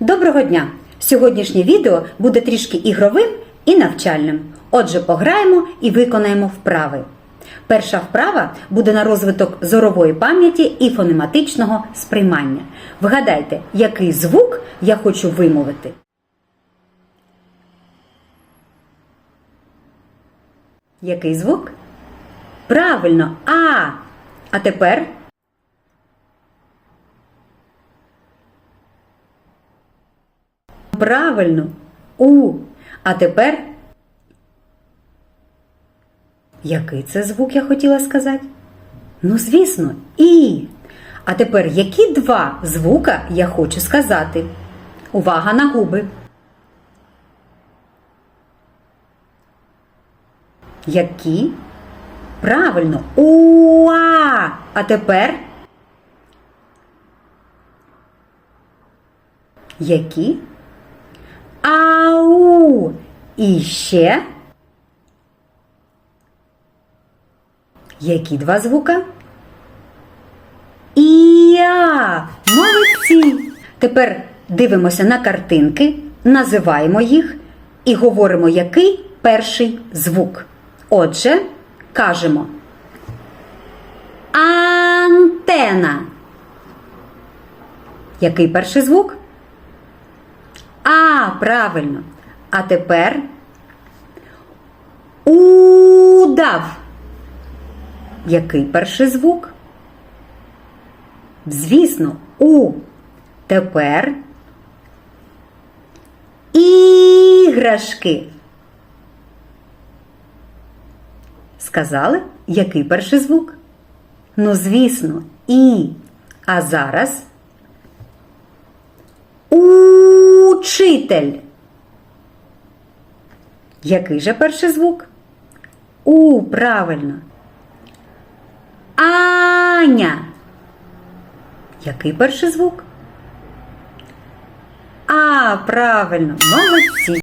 Доброго дня! Сьогоднішнє відео буде трішки ігровим і навчальним. Отже, пограємо і виконаємо вправи. Перша вправа буде на розвиток зорової пам'яті і фонематичного сприймання. Вгадайте, який звук я хочу вимовити. Який звук? Правильно, А. А тепер Правильно. У. А тепер. Який це звук я хотіла сказати? Ну, звісно, І. А тепер які два звука я хочу сказати? Увага на губи. Які? Правильно. Уа. А тепер. Які? Ау! І ще. Які два звука? Іа! Молодці! Тепер дивимося на картинки, називаємо їх і говоримо, який перший звук. Отже, кажемо антена. Який перший звук? А, правильно. А тепер удав. Який перший звук? Звісно, у. Тепер іграшки. Сказали, який перший звук? Ну, звісно, і. А зараз учитель. Який же перший звук? У, правильно. Аня. Який перший звук? А, правильно, молодці.